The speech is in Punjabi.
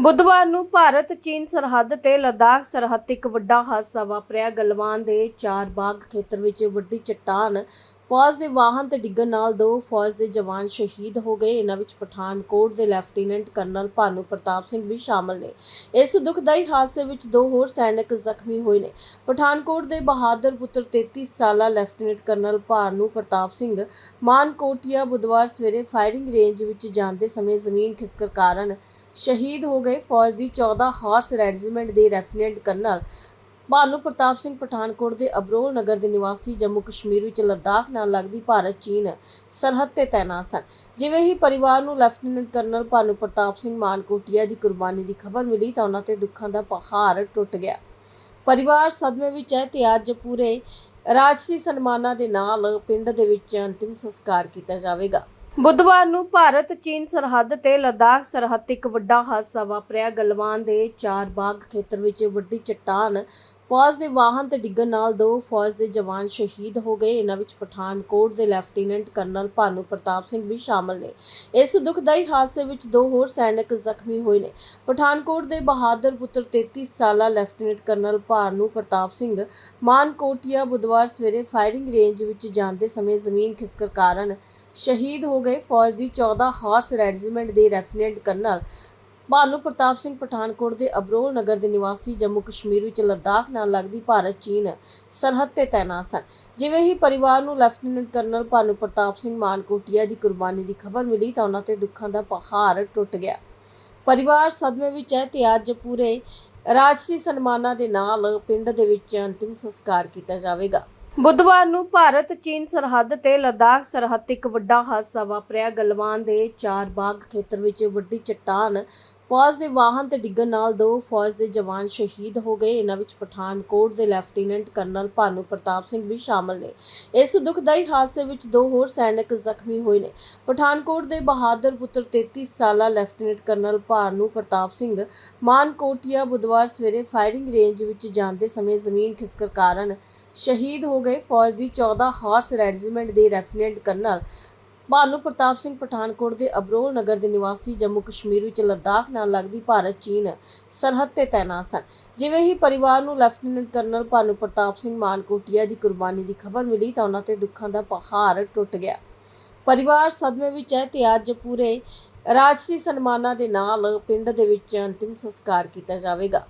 ਬੁੱਧਵਾਰ ਨੂੰ ਭਾਰਤ, ਚੀਨ ਸਰਹੱਦ ਤੇ ਲੱਦਾਖ ਸਰਹੱਦ ਤੇ ਇੱਕ ਵੱਡਾ ਹਾਦਸਾ ਵਾਪਰਿਆ। ਗਲਵਾਨ ਦੇ ਚਾਰ ਬਾਗ ਖੇਤਰ ਵਿੱਚ ਵੱਡੀ ਚਟਾਨ ਫੌਜ ਦੇ ਵਾਹਨ ਤੇ ਡਿੱਗਣ ਨਾਲ ਦੋ ਫੌਜ ਦੇ ਜਵਾਨ ਸ਼ਹੀਦ ਹੋ ਗਏ। ਇਹਨਾਂ ਵਿੱਚ ਪਠਾਨਕੋਟ ਦੇ ਲੈਫਟੀਨੈਂਟ ਕਰਨਲ ਭਾਨੂ ਪ੍ਰਤਾਪ ਸਿੰਘ ਵੀ ਸ਼ਾਮਲ ਨੇ। ਇਸ ਦੁਖਦਾਈ ਹਾਦਸੇ ਵਿੱਚ ਦੋ ਹੋਰ ਸੈਨਿਕ ਜ਼ਖਮੀ ਹੋਏ ਨੇ। ਪਠਾਨਕੋਟ ਦੇ ਬਹਾਦਰ ਪੁੱਤਰ 33 ਸਾਲਾ ਲੈਫਟੀਨੈਂਟ ਕਰਨਲ ਭਾਨੂ ਪ੍ਰਤਾਪ ਸਿੰਘ ਮਾਨਕੋਟਿਆ ਬੁੱਧਵਾਰ ਸਵੇਰੇ ਫਾਇਰਿੰਗ ਰੇਂਜ ਵਿੱਚ ਜਾਂਦੇ ਸਮੇਂ ਜ਼ਮੀਨ ਖਿਸਕਣ ਕਾਰਨ ਸ਼ਹੀਦ ਹੋ ਗਏ। ਫੌਜ ਦੀ 14 ਹਾਰਸ ਰੈਜੀਮੈਂਟ ਦੇ ਲੈਫਟੀਨੈਂਟ ਕਰਨਲ ਭਾਨੂ ਪ੍ਰਤਾਪ ਸਿੰਘ ਪਠਾਨਕੋਟ ਦੇ ਅਬਰੋਲ ਨਗਰ ਦੇ ਨਿਵਾਸੀ ਜੰਮੂ ਕਸ਼ਮੀਰ ਵਿੱਚ ਲੱਦਾਖ ਨਾਲ ਲੱਗਦੀ ਭਾਰਤ ਚੀਨ ਸਰਹੱਦ ਤੇ ਤੈਨਾਤ ਸਨ। ਜਿਵੇਂ ਹੀ ਪਰਿਵਾਰ ਨੂੰ ਲੈਫਟੀਨੈਂਟ ਕਰਨਲ ਭਾਨੂ ਪ੍ਰਤਾਪ ਸਿੰਘ ਮਾਨਕੋਟਿਆ ਦੀ ਕੁਰਬਾਨੀ ਦੀ ਖਬਰ ਮਿਲੀ ਤਾਂ ਉਹਨਾਂ ਤੇ ਦੁੱਖਾਂ ਦਾ ਪਹਾੜ ਟੁੱਟ ਗਿਆ। ਪਰਿਵਾਰ ਸਦਮੇ ਵਿੱਚ ਹੈ ਤੇ ਅੱਜ ਪੂਰੇ ਰਾਜਸੀ ਸਨਮਾਨਾਂ ਦੇ ਨਾਲ ਪਿੰਡ ਦੇ ਵਿੱਚ ਅੰਤਿਮ ਸੰਸਕਾਰ ਕੀਤਾ ਜਾਵੇਗਾ। ਬੁੱਧਵਾਰ ਨੂੰ ਭਾਰਤ ਚੀਨ ਸਰਹੱਦ ਤੇ ਲੱਦਾਖ ਸਰਹੱਦ ਤੇ ਇੱਕ ਵੱਡਾ ਹਾਦਸਾ ਵਾਪਰਿਆ। ਗਲਵਾਨ ਦੇ ਚਾਰ ਬਾਗ ਖੇਤਰ ਵਿੱਚ ਵੱਡੀ ਚਟਾਨ ਫੌਜ ਦੇ ਵਾਹਨ ਤੇ ਡਿੱਗਣ ਨਾਲ ਦੋ ਫੌਜ ਦੇ ਜਵਾਨ ਸ਼ਹੀਦ ਹੋ ਗਏ। ਇਹਨਾਂ ਵਿੱਚ ਪਠਾਨਕੋਟ ਦੇ ਲੈਫਟੀਨੈਂਟ ਕਰਨਲ ਭਾਨੂ ਪ੍ਰਤਾਪ ਸਿੰਘ ਵੀ ਸ਼ਾਮਲ ਨੇ। ਇਸ ਦੁਖਦਾਈ ਹਾਦਸੇ ਵਿੱਚ ਦੋ ਹੋਰ ਸੈਨਿਕ ਜ਼ਖਮੀ ਹੋਏ ਨੇ। ਪਠਾਨਕੋਟ ਦੇ ਬਹਾਦਰ ਪੁੱਤਰ 33 ਸਾਲਾ ਲੈਫਟੀਨੈਂਟ ਕਰਨਲ ਭਾਨੂ ਪ੍ਰਤਾਪ ਸਿੰਘ ਮਾਨਕੋਟਿਆ ਬੁੱਧਵਾਰ ਸਵੇਰੇ ਫਾਇਰਿੰਗ ਰੇਂਜ ਵਿੱਚ ਜਾਂਦੇ ਸਮੇਂ ਜ਼ਮੀਨ ਖਿਸਕਣ ਕਾਰਨ ਸ਼ਹੀਦ ਹੋ ਗਏ। ਫੌਜ ਦੀ 14 ਹਾਰਸ ਰੈਜੀਮੈਂਟ ਦੇ ਲੈਫਟੀਨੈਂਟ ਕਰਨਲ ਭਾਨੂ ਪ੍ਰਤਾਪ ਸਿੰਘ ਪਠਾਨਕੋਟ ਦੇ ਅਬਰੋਲ ਨਗਰ ਦੇ ਨਿਵਾਸੀ ਜੰਮੂ ਕਸ਼ਮੀਰ ਵਿੱਚ ਲੱਦਾਖ ਨਾਲ ਲੱਗਦੀ ਭਾਰਤ ਚੀਨ ਸਰਹੱਦ ਤੇ ਤੈਨਾਤ ਸਨ। ਜਿਵੇਂ ਹੀ ਪਰਿਵਾਰ ਨੂੰ ਲੈਫਟੀਨੈਂਟ ਕਰਨਲ ਭਾਨੂ ਪ੍ਰਤਾਪ ਸਿੰਘ ਮਾਨਕੋਟਿਆ ਦੀ ਕੁਰਬਾਨੀ ਦੀ ਖਬਰ ਮਿਲੀ ਤਾਂ ਉਹਨਾਂ ਤੇ ਦੁੱਖਾਂ ਦਾ ਪਹਾੜ ਟੁੱਟ ਗਿਆ। ਪਰਿਵਾਰ ਸਦਮੇ ਵਿੱਚ ਹੈ ਤੇ ਅੱਜ ਪੂਰੇ ਰਾਜਸੀ ਸਨਮਾਨਾਂ ਦੇ ਨਾਲ ਪਿੰਡ ਦੇ ਵਿੱਚ ਅੰਤਿਮ ਸੰਸਕਾਰ ਕੀਤਾ ਜਾਵੇਗਾ। ਬੁੱਧਵਾਰ ਨੂੰ ਭਾਰਤ ਚੀਨ ਸਰਹੱਦ ਤੇ ਲੱਦਾਖ ਸਰਹੱਦ ਤੇ ਵੱਡਾ ਹਾਦਸਾ ਵਾਪਰਿਆ ਗਲਵਾਨ ਦੇ ਚਾਰ ਬਾਗ ਖੇਤਰ ਵਿੱਚ ਵੱਡੀ ਚਟਾਨ ਫੌਜ ਦੇ ਵਾਹਨ ਤੇ ਡਿੱਗਣ ਨਾਲ ਦੋ ਫੌਜ ਦੇ ਜਵਾਨ ਸ਼ਹੀਦ ਹੋ ਗਏ ਇਹਨਾਂ ਵਿੱਚ ਪਠਾਨਕੋਟ ਦੇ ਲੈਫਟੀਨੈਂਟ ਕਰਨਲ ਭਾਨੂ ਪ੍ਰਤਾਪ ਸਿੰਘ ਮਾਨਕੋਟਿਆ ਬੁੱਧਵਾਰ ਸਵੇਰੇ ਫਾਇਰਿੰਗ ਰੇਂਜ ਵਿੱਚ ਜਾਂਦੇ ਸਮੇਂ ਜ਼ਮੀਨ ਖਿਸਕਣ ਕਾਰਨ ਸ਼ਹੀਦ ਹੋ ਗਏ ਫੌਜ ਦੀ 14 ਹਾਰਸ ਰੈਜੀਮੈਂਟ ਦੇ ਲੈਫਟੀਨੈਂਟ ਕਰਨਲ ਭਾਨੂ ਪ੍ਰਤਾਪ ਸਿੰਘ ਪਠਾਨਕੋਟ ਦੇ ਅਬਰੋਲ ਨਗਰ ਦੇ ਨਿਵਾਸੀ ਜੰਮੂ ਕਸ਼ਮੀਰ ਵਿੱਚ ਲੱਦਾਖ ਨਾਲ ਲੱਗਦੀ ਭਾਰਤ ਚੀਨ ਸਰਹੱਦ ਤੇ ਤੈਨਾਤ ਸਨ ਜਿਵੇਂ ਹੀ ਪਰਿਵਾਰ ਨੂੰ ਲੈਫਟੀਨੈਂਟ ਕਰਨਲ ਭਾਨੂ ਪ੍ਰਤਾਪ ਸਿੰਘ ਮਾਨਕੋਟਿਆ ਦੀ ਕੁਰਬਾਨੀ ਦੀ ਖਬਰ ਮਿਲੀ ਤਾਂ ਉਹਨਾਂ ਤੇ ਦੁੱਖਾਂ ਦਾ ਪਹਾੜ ਟੁੱਟ ਗਿਆ ਪਰਿਵਾਰ ਸਦਮੇ ਵਿੱਚ ਹੈ ਤੇ ਅੱਜ ਪੂਰੇ ਰਾਜਸੀ ਸਨਮਾਨਾਂ ਦੇ ਨਾਲ ਪਿੰਡ ਦੇ ਵਿੱਚ ਅੰਤਿਮ ਸੰਸਕਾਰ ਕੀਤਾ ਜਾਵੇਗਾ ਬੁੱਧਵਾਰ ਨੂੰ ਭਾਰਤ ਚੀਨ ਸਰਹੱਦ ਤੇ ਲੱਦਾਖ ਸਰਹੱਦ ਤੇ ਇੱਕ ਵੱਡਾ ਹਾਦਸਾ ਵਾਪਰਿਆ। ਗਲਵਾਨ ਦੇ ਚਾਰ ਬਾਗ ਖੇਤਰ ਵਿੱਚ ਵੱਡੀ ਚਟਾਨ ਫੌਜ ਦੇ ਵਾਹਨ ਤੇ ਡਿੱਗਣ ਨਾਲ ਦੋ ਫੌਜ ਦੇ ਜਵਾਨ ਸ਼ਹੀਦ ਹੋ ਗਏ। ਇਹਨਾਂ ਵਿੱਚ ਪਠਾਨਕੋਟ ਦੇ ਲੈਫਟੀਨੈਂਟ ਕਰਨਲ ਭਾਨੂ ਪ੍ਰਤਾਪ ਸਿੰਘ ਵੀ ਸ਼ਾਮਲ ਨੇ। ਇਸ ਦੁਖਦਾਈ ਹਾਦਸੇ ਵਿੱਚ ਦੋ ਹੋਰ ਸੈਨਿਕ ਜ਼ਖਮੀ ਹੋਏ ਨੇ। ਪਠਾਨਕੋਟ ਦੇ ਬਹਾਦਰ ਪੁੱਤਰ 33 ਸਾਲਾ ਲੈਫਟੀਨੈਂਟ ਕਰਨਲ ਭਾਨੂ ਪ੍ਰਤਾਪ ਸਿੰਘ ਮਾਨਕੋਟਿਆ ਬੁੱਧਵਾਰ ਸਵੇਰੇ ਫਾਇਰਿੰਗ ਰੇਂਜ ਵਿੱਚ ਜਾਂਦੇ ਸਮੇਂ ਜ਼ਮੀਨ ਖਿਸਕਣ ਕਾਰਨ ਸ਼ਹੀਦ ਹੋ ਗਏ। ਫੌਜ ਦੀ 14 ਹਾਰਸ ਰੈਜੀਮੈਂਟ ਦੇ ਲੈਫਟੀਨੈਂਟ ਕਰਨਲ ਭਾਨੂ ਪ੍ਰਤਾਪ ਸਿੰਘ ਪਠਾਨਕੋਟ ਦੇ ਅਬਰੋਲ ਨਗਰ ਦੇ ਨਿਵਾਸੀ ਜੰਮੂ ਕਸ਼ਮੀਰ ਵਿੱਚ ਲੱਦਾਖ ਨਾਲ ਲੱਗਦੀ ਭਾਰਤ ਚੀਨ ਸਰਹੱਦ ਤੇ ਤੈਨਾਤ ਸਨ। ਜਿਵੇਂ ਹੀ ਪਰਿਵਾਰ ਨੂੰ ਲੈਫਟੀਨੈਂਟ ਕਰਨਲ ਭਾਨੂ ਪ੍ਰਤਾਪ ਸਿੰਘ ਮਾਨਕੋਟੀਆ ਦੀ ਕੁਰਬਾਨੀ ਦੀ ਖਬਰ ਮਿਲੀ ਤਾਂ ਉਹਨਾਂ ਤੇ ਦੁੱਖਾਂ ਦਾ ਪਹਾੜ ਟੁੱਟ ਗਿਆ। ਪਰਿਵਾਰ ਸਦਮੇ ਵਿੱਚ ਹੈ ਤੇ ਅੱਜ ਪੂਰੇ ਰਾਜਸੀ ਸਨਮਾਨਾਂ ਦੇ ਨਾਲ ਪਿੰਡ ਦੇ ਵਿੱਚ ਅੰਤਿਮ ਸੰਸਕਾਰ ਕੀਤਾ ਜਾਵੇਗਾ।